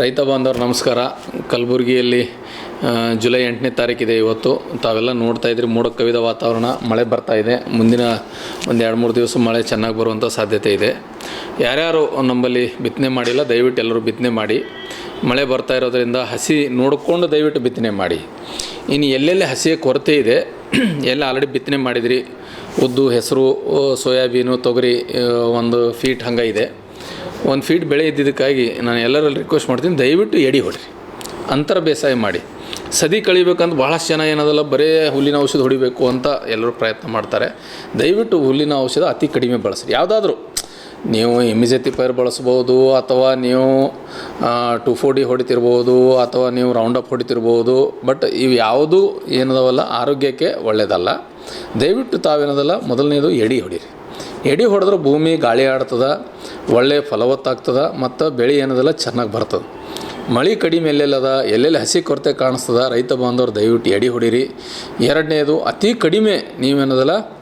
ರೈತ ಬಾಂಧವರು, ನಮಸ್ಕಾರ. ಕಲಬುರಗಿಯಲ್ಲಿ ಜುಲೈ ಎಂಟನೇ ತಾರೀಕಿದೆ ಇವತ್ತು. ತಾವೆಲ್ಲ ನೋಡ್ತಾ ಇದ್ರಿ ಮೋಡ ಕವಿದ ವಾತಾವರಣ, ಮಳೆ ಬರ್ತಾ ಇದೆ. ಮುಂದಿನ ಒಂದು ಎರಡು, ಮೂರು ದಿವಸ ಮಳೆ ಚೆನ್ನಾಗಿ ಬರುವಂಥ ಸಾಧ್ಯತೆ ಇದೆ. ಯಾರ್ಯಾರು ನಮ್ಮಲ್ಲಿ ಬಿತ್ತನೆ ಮಾಡಿಲ್ಲ, ದಯವಿಟ್ಟು ಎಲ್ಲರೂ ಬಿತ್ತನೆ ಮಾಡಿ. ಮಳೆ ಬರ್ತಾ ಇರೋದರಿಂದ ಹಸಿ ನೋಡಿಕೊಂಡು ದಯವಿಟ್ಟು ಬಿತ್ತನೆ ಮಾಡಿ. ಇನ್ನು ಎಲ್ಲೆಲ್ಲಿ ಹಸಿಯ ಕೊರತೆ ಇದೆ, ಎಲ್ಲ ಆಲ್ರೆಡಿ ಬಿತ್ತನೆ ಮಾಡಿದಿರಿ. ಉದ್ದು, ಹೆಸರು, ಸೋಯಾಬೀನು, ತೊಗರಿ ಒಂದು ಫೀಟ್ ಹಂಗೆ ಇದೆ. ಒಂದು ಫೀಟ್ ಬೆಳೆ ಇದ್ದಿದ್ದಕ್ಕಾಗಿ ನಾನು ಎಲ್ಲರಲ್ಲಿ ರಿಕ್ವೆಸ್ಟ್ ಮಾಡ್ತೀನಿ, ದಯವಿಟ್ಟು ಎಡಿ ಹೊಡ್ರಿ. ಅಂತರ ಬೇಸಾಯ ಮಾಡಿ. ಸದಿ ಕಳಿಬೇಕಂತ ಭಾಳಷ್ಟು ಜನ ಏನದಲ್ಲ, ಬರೇ ಹುಲ್ಲಿನ ಔಷಧ ಹೊಡಿಬೇಕು ಅಂತ ಎಲ್ಲರೂ ಪ್ರಯತ್ನ ಮಾಡ್ತಾರೆ. ದಯವಿಟ್ಟು ಹುಲ್ಲಿನ ಔಷಧ ಅತಿ ಕಡಿಮೆ ಬಳಸ್ರಿ. ಯಾವುದಾದ್ರೂ ನೀವು ಎಮಿಜೆತಿ ಪೈರ್ ಬಳಸ್ಬೋದು, ಅಥವಾ ನೀವು ಟು ಫೋರ್ ಡಿ ಹೊಡಿತಿರ್ಬೋದು, ಅಥವಾ ನೀವು ರೌಂಡಪ್ ಹೊಡಿತಿರ್ಬೋದು ಬಟ್ ಇವು ಯಾವುದೂ ಏನದವಲ್ಲ, ಆರೋಗ್ಯಕ್ಕೆ ಒಳ್ಳೆಯದಲ್ಲ ದಯವಿಟ್ಟು ತಾವೇನದಲ್ಲ, ಮೊದಲನೇದು ಎಡಿ ಹೊಡೀರಿ. ಎಡಿ ಹೊಡೆದ್ರೆ ಭೂಮಿ ಗಾಳಿ ಆಡ್ತದ ಒಳ್ಳೆ ಫಲವತ್ತಾಗ್ತದ, ಮತ್ತು ಬೆಳೆ ಏನದಲ್ಲ ಚೆನ್ನಾಗಿ ಬರ್ತದೆ. ಮಳೆ ಕಡಿಮೆ ಎಲ್ಲೆಲ್ಲದ, ಎಲ್ಲೆಲ್ಲಿ ಹಸಿ ಕೊರತೆ ಕಾಣಿಸ್ತದ, ರೈತ ಬಾಂಧವರು ದಯವಿಟ್ಟು ಎಡಿ ಹೊಡೀರಿ. ಎರಡನೇದು, ಅತಿ ಕಡಿಮೆ ನೀವೇನದಲ್ಲ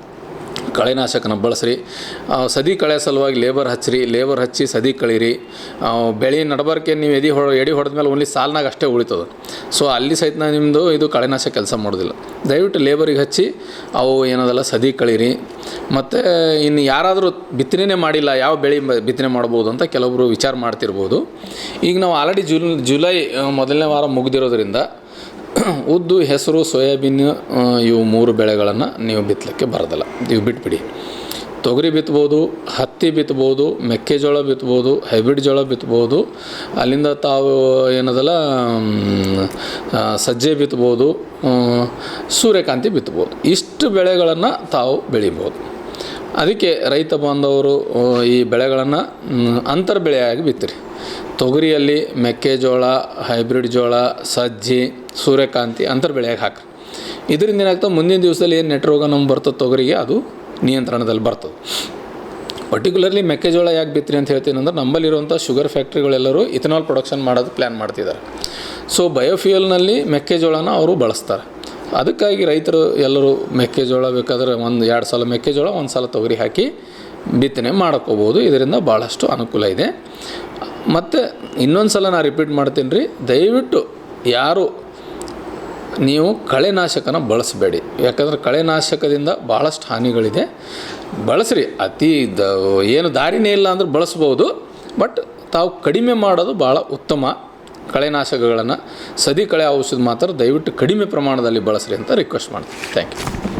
ಕಳೆನಾಶಕನ ಬಳಸ್ರಿ. ಸದಿ ಕಳೆ ಸಲುವಾಗಿ ಲೇಬರ್ ಹಚ್ಚಿರಿ. ಲೇಬರ್ ಹಚ್ಚಿ ಸದಿ ಕಳೀರಿ. ಬೆಳೆ ನಡಬಾರ್ಕೆ ನೀವು ಎದಿ ಹೊಡ, ಎಡಿ ಹೊಡೆದ ಮೇಲೆ ಓನ್ಲಿ ಸಾಲ್ನಾಗ ಅಷ್ಟೇ ಉಳಿತದೆ. ಸೊ, ಅಲ್ಲಿ ಸಹಿತ ನಿಮ್ಮದು ಇದು ಕಳೆನಾಶಕ ಕೆಲಸ ಮಾಡೋದಿಲ್ಲ. ದಯವಿಟ್ಟು ಲೇಬರಿಗೆ ಹಚ್ಚಿ, ಅವು ಏನದಲ್ಲ, ಸದಿ ಕಳೀರಿ. ಮತ್ತು ಇನ್ನು ಯಾರಾದರೂ ಬಿತ್ತನೆ ಮಾಡಿಲ್ಲ, ಯಾವ ಬೆಳೆ ಬಿತ್ತನೆ ಮಾಡ್ಬೋದು ಅಂತ ಕೆಲವೊಬ್ಬರು ವಿಚಾರ ಮಾಡ್ತಿರ್ಬೋದು. ಈಗ ನಾವು ಆಲ್ರೆಡಿ ಜುಲ್, ಜುಲೈ ಮೊದಲನೇ ವಾರ ಮುಗ್ದಿರೋದ್ರಿಂದ ಉದ್ದು ಹೆಸರು ಸೋಯಾಬೀನ್ ಇವು ಮೂರು ಬೆಳೆಗಳನ್ನು ನೀವು ಬಿತ್ತಲಿಕ್ಕೆ ಬರೋದಿಲ್ಲ. ನೀವು ಬಿಟ್ಬಿಡಿ. ತೊಗರಿ ಬಿತ್ಬೋದು, ಹತ್ತಿ ಬಿತ್ಬೋದು, ಮೆಕ್ಕೆಜೋಳ ಬಿತ್ಬೋದು, ಹೈಬ್ರಿಡ್ ಜೋಳ ಬಿತ್ಬೋದು, ಅಲ್ಲಿಂದ ತಾವು ಏನದಲ್ಲ ಸಜ್ಜೆ ಬಿತ್ಬೋದು ಸೂರ್ಯಕಾಂತಿ ಬಿತ್ಬೋದು. ಇಷ್ಟು ಬೆಳೆಗಳನ್ನು ತಾವು ಬೆಳಿಬೋದು. ಅದಕ್ಕೆ ರೈತ ಬಾಂಧವರು ಈ ಬೆಳೆಗಳನ್ನು ಅಂತರ್ಬೆಳೆಯಾಗಿ ಬಿತ್ತಿರಿ. ತೊಗರಿಯಲ್ಲಿ ಮೆಕ್ಕೆಜೋಳ, ಹೈಬ್ರಿಡ್ ಜೋಳ, ಸಜ್ಜಿ, ಸೂರ್ಯಕಾಂತಿ ಅಂತರ ಬೆಳೆಯಾಗಿ ಹಾಕ್ರಿ. ಇದರಿಂದ ಏನಾಗ್ತದೆ? ಮುಂದಿನ ದಿವಸದಲ್ಲಿ ಏನು ನೆಟ್ ರೋಗ ನಮ್ಗೆ ಬರ್ತದೆ ತೊಗರಿಗೆ? ಅದು ನಿಯಂತ್ರಣದಲ್ಲಿ ಬರ್ತದೆ. ಪರ್ಟಿಕ್ಯುಲರ್ಲಿ ಮೆಕ್ಕೆಜೋಳ ಯಾಕೆ ಬಿತ್ರಿ ಅಂತ ಹೇಳ್ತೀನಿ ಅಂದ್ರೆ ನಮ್ಮಲ್ಲಿರುವಂಥ ಶುಗರ್ ಫ್ಯಾಕ್ಟ್ರಿಗಳೆಲ್ಲರೂ ಇಥನಾಲ್ ಪ್ರೊಡಕ್ಷನ್ ಮಾಡೋದು ಪ್ಲ್ಯಾನ್ ಮಾಡ್ತಿದ್ದಾರೆ. ಸೊ ಬಯೋಫ್ಯೂಯಲ್ನಲ್ಲಿ ಮೆಕ್ಕೆಜೋಳನ ಅವರು ಬಳಸ್ತಾರೆ. ಅದಕ್ಕಾಗಿ ರೈತರು ಎಲ್ಲರೂ ಮೆಕ್ಕೆಜೋಳ ಬೇಕಾದ್ರೆ ಒಂದು ಎರಡು ಸಲ ಮೆಕ್ಕೆಜೋಳ, ಒಂದು ಸಲ ತೊಗರಿ ಹಾಕಿ ಬಿತ್ತನೆ ಮಾಡ್ಕೋಬೋದು. ಇದರಿಂದ ಭಾಳಷ್ಟು ಅನುಕೂಲ ಇದೆ. ಮತ್ತು ಇನ್ನೊಂದು ಸಲ ನಾನು ರಿಪೀಟ್ ಮಾಡ್ತೀನಿ ರೀ ದಯವಿಟ್ಟು ಯಾರು ನೀವು ಕಳೆನಾಶಕನ ಬಳಸಬೇಡಿ. ಯಾಕಂದ್ರೆ ಕಳೆನಾಶಕದಿಂದ ಭಾಳಷ್ಟು ಹಾನಿಗಳಿದೆ. ಬಳಸ್ರಿ, ಅತಿ ದ ಏನು ದಾರಿನೇ ಇಲ್ಲ ಅಂದ್ರೆ ಬಳಸ್ಬೋದು, ಬಟ್ ತಾವು ಕಡಿಮೆ ಮಾಡೋದು ಭಾಳ ಉತ್ತಮ ಕಳೆನಾಶಕಗಳನ್ನು. ಸದಿ ಕಳೆ ಔಷಧ ಮಾತ್ರ ದಯವಿಟ್ಟು ಕಡಿಮೆ ಪ್ರಮಾಣದಲ್ಲಿ ಬಳಸ್ರಿ ಅಂತ ರಿಕ್ವೆಸ್ಟ್ ಮಾಡ್ತೀನಿ. Thank you